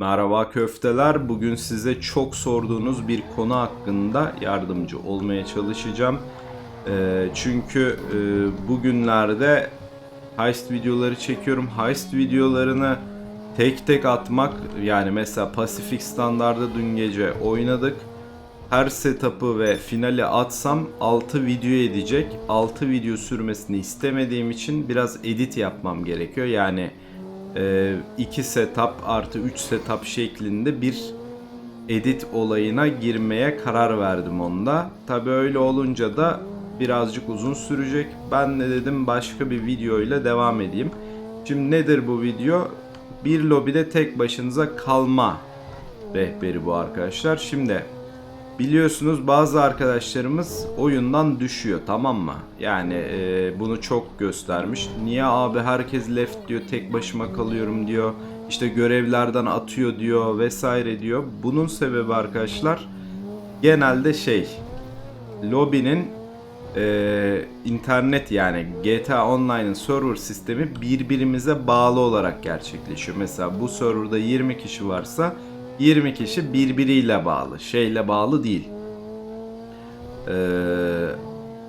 Merhaba köfteler. Bugün size çok sorduğunuz bir konu hakkında yardımcı olmaya çalışacağım. Ee, çünkü e, bugünlerde heist videoları çekiyorum. Heist videolarını tek tek atmak yani mesela Pacific Standard'da dün gece oynadık. Her setup'ı ve finali atsam 6 video edecek. 6 video sürmesini istemediğim için biraz edit yapmam gerekiyor. Yani 2 setup artı 3 setup şeklinde bir edit olayına girmeye karar verdim onda. Tabi öyle olunca da birazcık uzun sürecek. Ben de dedim başka bir video ile devam edeyim. Şimdi nedir bu video? Bir lobide tek başınıza kalma rehberi bu arkadaşlar. Şimdi Biliyorsunuz bazı arkadaşlarımız oyundan düşüyor tamam mı? Yani e, bunu çok göstermiş. Niye abi herkes left diyor tek başıma kalıyorum diyor. İşte görevlerden atıyor diyor vesaire diyor. Bunun sebebi arkadaşlar genelde şey lobinin e, internet yani GTA Online'ın server sistemi birbirimize bağlı olarak gerçekleşiyor. Mesela bu serverda 20 kişi varsa 20 kişi birbiriyle bağlı. Şeyle bağlı değil. Ee,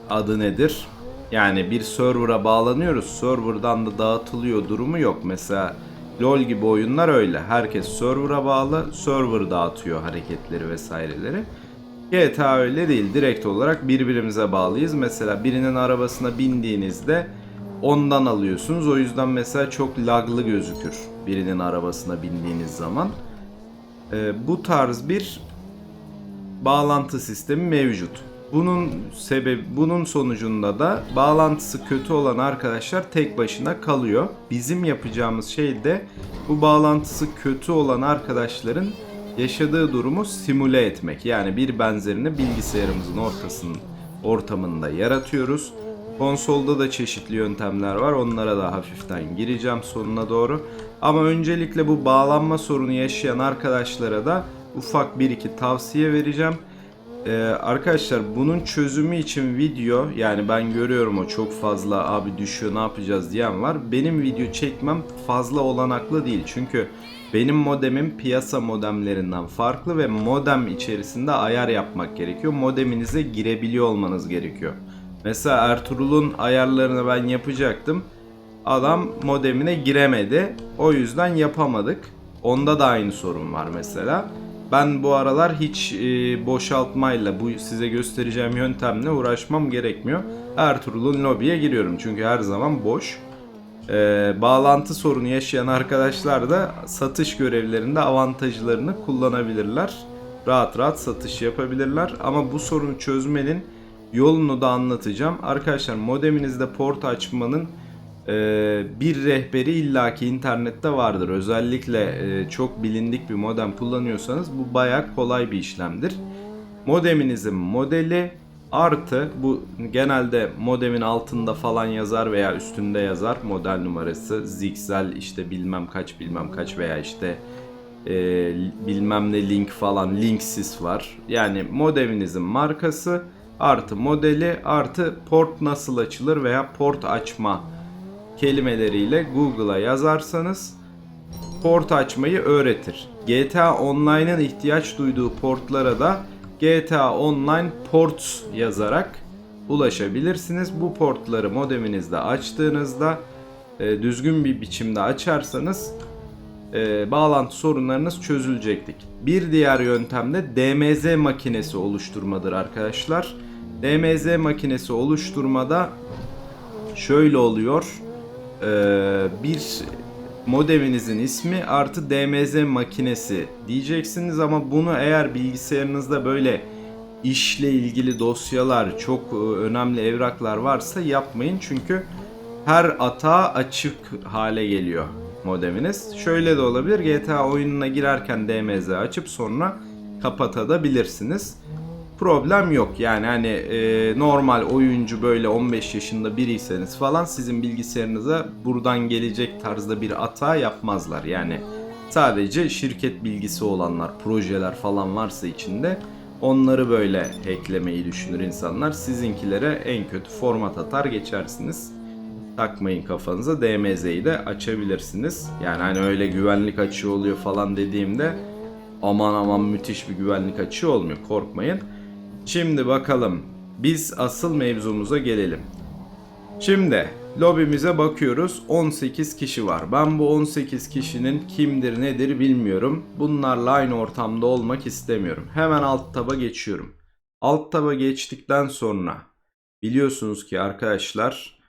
adı nedir? Yani bir server'a bağlanıyoruz. Server'dan da dağıtılıyor durumu yok. Mesela LoL gibi oyunlar öyle. Herkes server'a bağlı. Server dağıtıyor hareketleri vesaireleri. GTA öyle değil. Direkt olarak birbirimize bağlıyız. Mesela birinin arabasına bindiğinizde ondan alıyorsunuz. O yüzden mesela çok laglı gözükür birinin arabasına bindiğiniz zaman. Ee, bu tarz bir bağlantı sistemi mevcut. Bunun sebebi bunun sonucunda da bağlantısı kötü olan arkadaşlar tek başına kalıyor. Bizim yapacağımız şey de bu bağlantısı kötü olan arkadaşların yaşadığı durumu simüle etmek. Yani bir benzerini bilgisayarımızın ortasının ortamında yaratıyoruz. Konsolda da çeşitli yöntemler var. Onlara da hafiften gireceğim sonuna doğru. Ama öncelikle bu bağlanma sorunu yaşayan arkadaşlara da ufak bir iki tavsiye vereceğim. Ee, arkadaşlar bunun çözümü için video yani ben görüyorum o çok fazla abi düşüyor ne yapacağız diyen var. Benim video çekmem fazla olanaklı değil. Çünkü benim modemim piyasa modemlerinden farklı ve modem içerisinde ayar yapmak gerekiyor. Modeminize girebiliyor olmanız gerekiyor. Mesela Ertuğrul'un ayarlarını ben yapacaktım. Adam modemine giremedi. O yüzden yapamadık. Onda da aynı sorun var mesela. Ben bu aralar hiç e, boşaltmayla bu size göstereceğim yöntemle uğraşmam gerekmiyor. Ertuğrul'un lobiye giriyorum çünkü her zaman boş. E, bağlantı sorunu yaşayan arkadaşlar da satış görevlerinde avantajlarını kullanabilirler. Rahat rahat satış yapabilirler ama bu sorunu çözmenin yolunu da anlatacağım. Arkadaşlar modeminizde port açmanın bir rehberi illaki internette vardır. Özellikle e, çok bilindik bir modem kullanıyorsanız bu baya kolay bir işlemdir. Modeminizin modeli artı bu genelde modemin altında falan yazar veya üstünde yazar model numarası Zixel işte bilmem kaç bilmem kaç veya işte e, bilmem ne link falan linksiz var. Yani modeminizin markası artı modeli artı port nasıl açılır veya port açma kelimeleriyle Google'a yazarsanız port açmayı öğretir. GTA Online'ın ihtiyaç duyduğu portlara da GTA Online Ports yazarak ulaşabilirsiniz. Bu portları modeminizde açtığınızda e, düzgün bir biçimde açarsanız e, bağlantı sorunlarınız çözülecektik. Bir diğer yöntem de DMZ makinesi oluşturmadır arkadaşlar. DMZ makinesi oluşturmada şöyle oluyor. Ee, bir modeminizin ismi artı DMZ makinesi diyeceksiniz ama bunu eğer bilgisayarınızda böyle işle ilgili dosyalar, çok e, önemli evraklar varsa yapmayın çünkü her atağa açık hale geliyor modeminiz. Şöyle de olabilir. GTA oyununa girerken DMZ açıp sonra kapatabilirsiniz problem yok. Yani hani e, normal oyuncu böyle 15 yaşında biriyseniz falan sizin bilgisayarınıza buradan gelecek tarzda bir hata yapmazlar. Yani sadece şirket bilgisi olanlar, projeler falan varsa içinde onları böyle hacklemeyi düşünür insanlar. Sizinkilere en kötü format atar geçersiniz. takmayın kafanıza. DMZ'yi de açabilirsiniz. Yani hani öyle güvenlik açığı oluyor falan dediğimde aman aman müthiş bir güvenlik açığı olmuyor. Korkmayın. Şimdi bakalım. Biz asıl mevzumuza gelelim. Şimdi lobimize bakıyoruz. 18 kişi var. Ben bu 18 kişinin kimdir nedir bilmiyorum. Bunlarla aynı ortamda olmak istemiyorum. Hemen alt taba geçiyorum. Alt taba geçtikten sonra biliyorsunuz ki arkadaşlar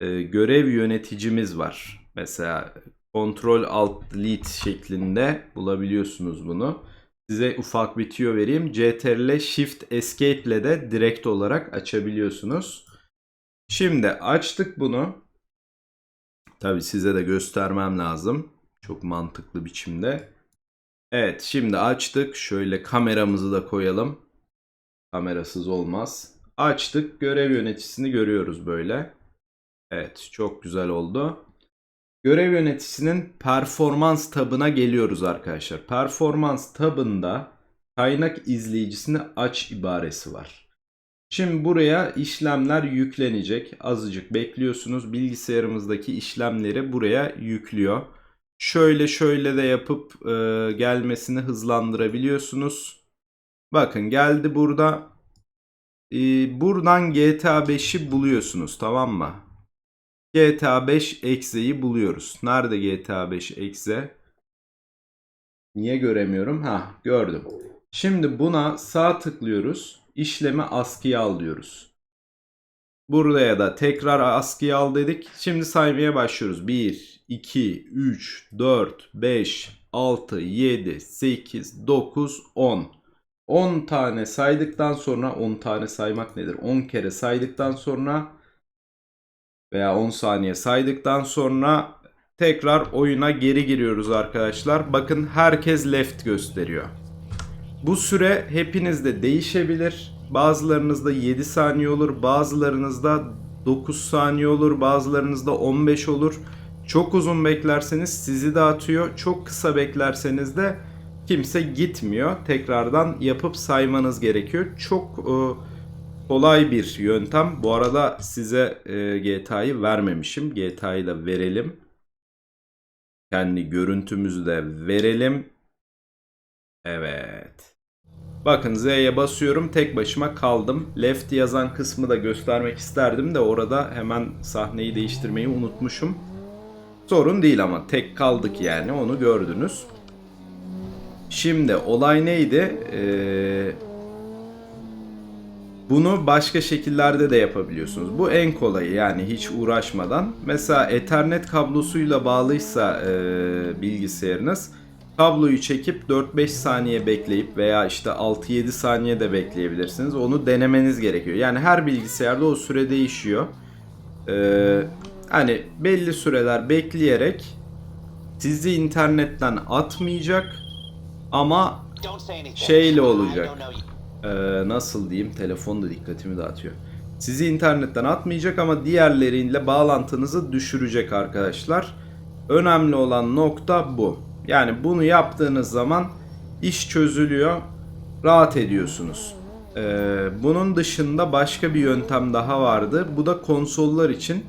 e, görev yöneticimiz var. Mesela kontrol alt delete şeklinde bulabiliyorsunuz bunu. Size ufak bir tüyo vereyim. CTRL Shift Escape ile de direkt olarak açabiliyorsunuz. Şimdi açtık bunu. Tabi size de göstermem lazım. Çok mantıklı biçimde. Evet şimdi açtık. Şöyle kameramızı da koyalım. Kamerasız olmaz. Açtık. Görev yöneticisini görüyoruz böyle. Evet çok güzel oldu. Görev yöneticisinin performans tabına geliyoruz arkadaşlar. Performans tabında kaynak izleyicisini aç ibaresi var. Şimdi buraya işlemler yüklenecek. Azıcık bekliyorsunuz. Bilgisayarımızdaki işlemleri buraya yüklüyor. Şöyle şöyle de yapıp e, gelmesini hızlandırabiliyorsunuz. Bakın geldi burada. E, buradan GTA 5'i buluyorsunuz tamam mı? GTA 5 exe'yi buluyoruz. Nerede GTA 5 exe? Niye göremiyorum? Ha gördüm. Şimdi buna sağ tıklıyoruz. İşlemi askıya al diyoruz. Buraya da tekrar askıya al dedik. Şimdi saymaya başlıyoruz. 1, 2, 3, 4, 5, 6, 7, 8, 9, 10. 10 tane saydıktan sonra 10 tane saymak nedir? 10 kere saydıktan sonra veya 10 saniye saydıktan sonra tekrar oyuna geri giriyoruz arkadaşlar. Bakın herkes left gösteriyor. Bu süre hepinizde değişebilir. Bazılarınızda 7 saniye olur, bazılarınızda 9 saniye olur, bazılarınızda 15 olur. Çok uzun beklerseniz sizi dağıtıyor. Çok kısa beklerseniz de kimse gitmiyor. Tekrardan yapıp saymanız gerekiyor. Çok e, kolay bir yöntem. Bu arada size e, GTA'yı vermemişim. GTA'yı da verelim. Kendi görüntümüzü de verelim. Evet. Bakın Z'ye basıyorum. Tek başıma kaldım. Left yazan kısmı da göstermek isterdim de orada hemen sahneyi değiştirmeyi unutmuşum. Sorun değil ama tek kaldık yani onu gördünüz. Şimdi olay neydi? Ee, bunu başka şekillerde de yapabiliyorsunuz. Bu en kolayı yani hiç uğraşmadan. Mesela Ethernet kablosuyla bağlıysa e, bilgisayarınız kabloyu çekip 4-5 saniye bekleyip veya işte 6-7 saniye de bekleyebilirsiniz. Onu denemeniz gerekiyor. Yani her bilgisayarda o süre değişiyor. Ee, hani belli süreler bekleyerek sizi internetten atmayacak ama şeyle olacak. Ee, nasıl diyeyim telefon da dikkatimi dağıtıyor. Sizi internetten atmayacak ama diğerleriyle bağlantınızı düşürecek arkadaşlar. Önemli olan nokta bu. Yani bunu yaptığınız zaman iş çözülüyor, rahat ediyorsunuz. Ee, bunun dışında başka bir yöntem daha vardı. Bu da konsollar için.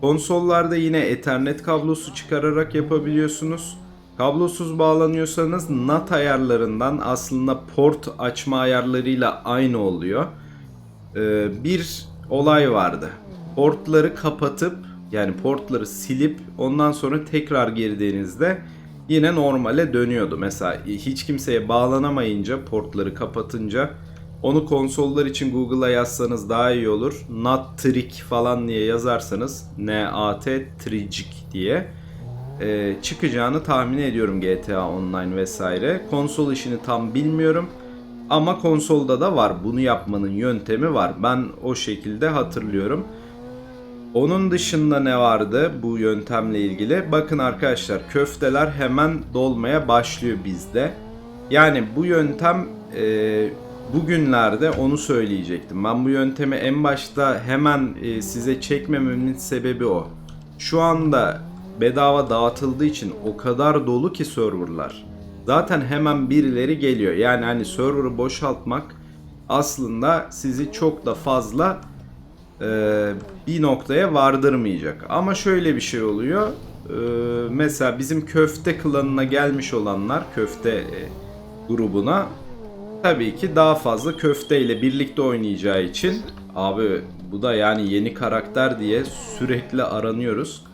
Konsollarda yine Ethernet kablosu çıkararak yapabiliyorsunuz. Kablosuz bağlanıyorsanız NAT ayarlarından aslında port açma ayarlarıyla aynı oluyor. Ee, bir olay vardı. Portları kapatıp yani portları silip ondan sonra tekrar girdiğinizde yine normale dönüyordu. Mesela hiç kimseye bağlanamayınca portları kapatınca onu konsollar için Google'a yazsanız daha iyi olur. Not trick falan diye yazarsanız N-A-T trick diye e, çıkacağını tahmin ediyorum GTA Online vesaire. Konsol işini tam bilmiyorum. Ama konsolda da var. Bunu yapmanın yöntemi var. Ben o şekilde hatırlıyorum. Onun dışında ne vardı bu yöntemle ilgili? Bakın arkadaşlar köfteler hemen dolmaya başlıyor bizde. Yani bu yöntem e, bugünlerde onu söyleyecektim. Ben bu yöntemi en başta hemen e, size çekmememin sebebi o. Şu anda bedava dağıtıldığı için o kadar dolu ki serverlar. Zaten hemen birileri geliyor. Yani hani server'ı boşaltmak aslında sizi çok da fazla e, bir noktaya vardırmayacak. Ama şöyle bir şey oluyor. E, mesela bizim köfte klanına gelmiş olanlar köfte e, grubuna tabii ki daha fazla köfte ile birlikte oynayacağı için abi bu da yani yeni karakter diye sürekli aranıyoruz.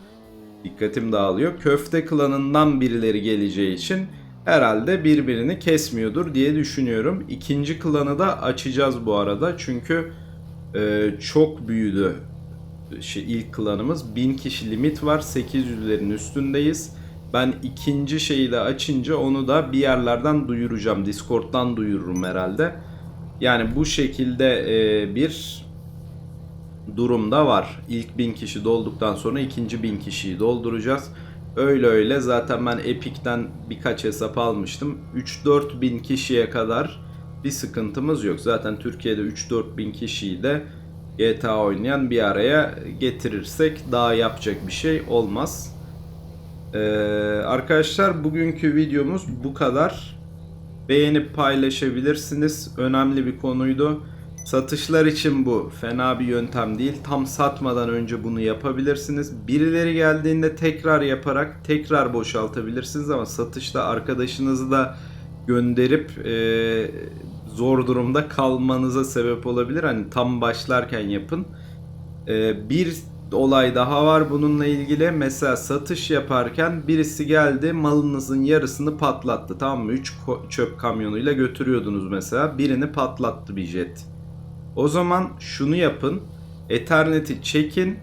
Dikkatim dağılıyor. Köfte klanından birileri geleceği için herhalde birbirini kesmiyordur diye düşünüyorum. İkinci klanı da açacağız bu arada. Çünkü e, çok büyüdü şey, ilk klanımız. 1000 kişi limit var. 800'lerin üstündeyiz. Ben ikinci şeyi de açınca onu da bir yerlerden duyuracağım. Discord'dan duyururum herhalde. Yani bu şekilde e, bir durumda var. İlk 1000 kişi dolduktan sonra ikinci 1000 kişiyi dolduracağız. Öyle öyle zaten ben Epic'ten birkaç hesap almıştım. 3-4 bin kişiye kadar bir sıkıntımız yok. Zaten Türkiye'de 3-4 bin kişiyi de GTA oynayan bir araya getirirsek daha yapacak bir şey olmaz. Ee, arkadaşlar bugünkü videomuz bu kadar. Beğenip paylaşabilirsiniz. Önemli bir konuydu. Satışlar için bu fena bir yöntem değil. Tam satmadan önce bunu yapabilirsiniz. Birileri geldiğinde tekrar yaparak tekrar boşaltabilirsiniz ama satışta arkadaşınızı da gönderip e, zor durumda kalmanıza sebep olabilir. Hani tam başlarken yapın. E, bir olay daha var bununla ilgili. Mesela satış yaparken birisi geldi malınızın yarısını patlattı. Tamam mı? 3 çöp kamyonuyla götürüyordunuz mesela. Birini patlattı bir jet. O zaman şunu yapın. Ethernet'i çekin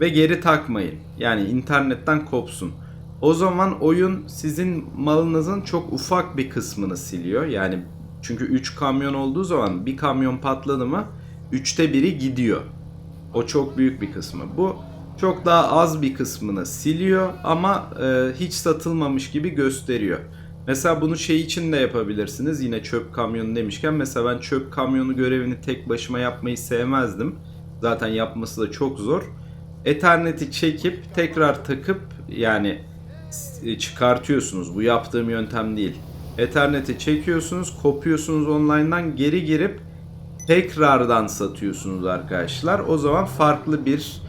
ve geri takmayın. Yani internetten kopsun. O zaman oyun sizin malınızın çok ufak bir kısmını siliyor. Yani çünkü 3 kamyon olduğu zaman bir kamyon patladı mı 3'te biri gidiyor. O çok büyük bir kısmı. Bu çok daha az bir kısmını siliyor ama e, hiç satılmamış gibi gösteriyor. Mesela bunu şey için de yapabilirsiniz. Yine çöp kamyonu demişken mesela ben çöp kamyonu görevini tek başıma yapmayı sevmezdim. Zaten yapması da çok zor. Ethernet'i çekip tekrar takıp yani e, çıkartıyorsunuz. Bu yaptığım yöntem değil. Ethernet'i çekiyorsunuz, kopuyorsunuz online'dan geri girip tekrardan satıyorsunuz arkadaşlar. O zaman farklı bir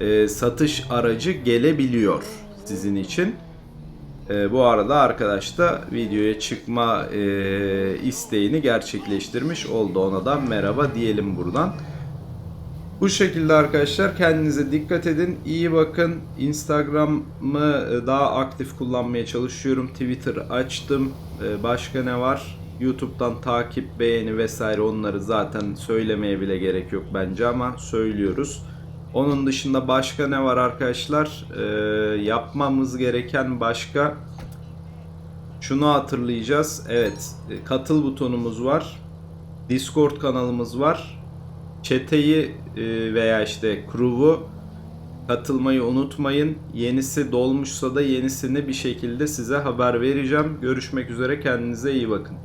e, satış aracı gelebiliyor sizin için. E, bu arada arkadaş da videoya çıkma e, isteğini gerçekleştirmiş oldu. Ona da merhaba diyelim buradan. Bu şekilde arkadaşlar kendinize dikkat edin. İyi bakın. Instagram'ı e, daha aktif kullanmaya çalışıyorum. Twitter açtım. E, başka ne var? YouTube'dan takip, beğeni vesaire onları zaten söylemeye bile gerek yok bence ama söylüyoruz. Onun dışında başka ne var arkadaşlar? Ee, yapmamız gereken başka şunu hatırlayacağız. Evet, e, katıl butonumuz var. Discord kanalımız var. Çeteyi e, veya işte crew'u katılmayı unutmayın. Yenisi dolmuşsa da yenisini bir şekilde size haber vereceğim. Görüşmek üzere kendinize iyi bakın.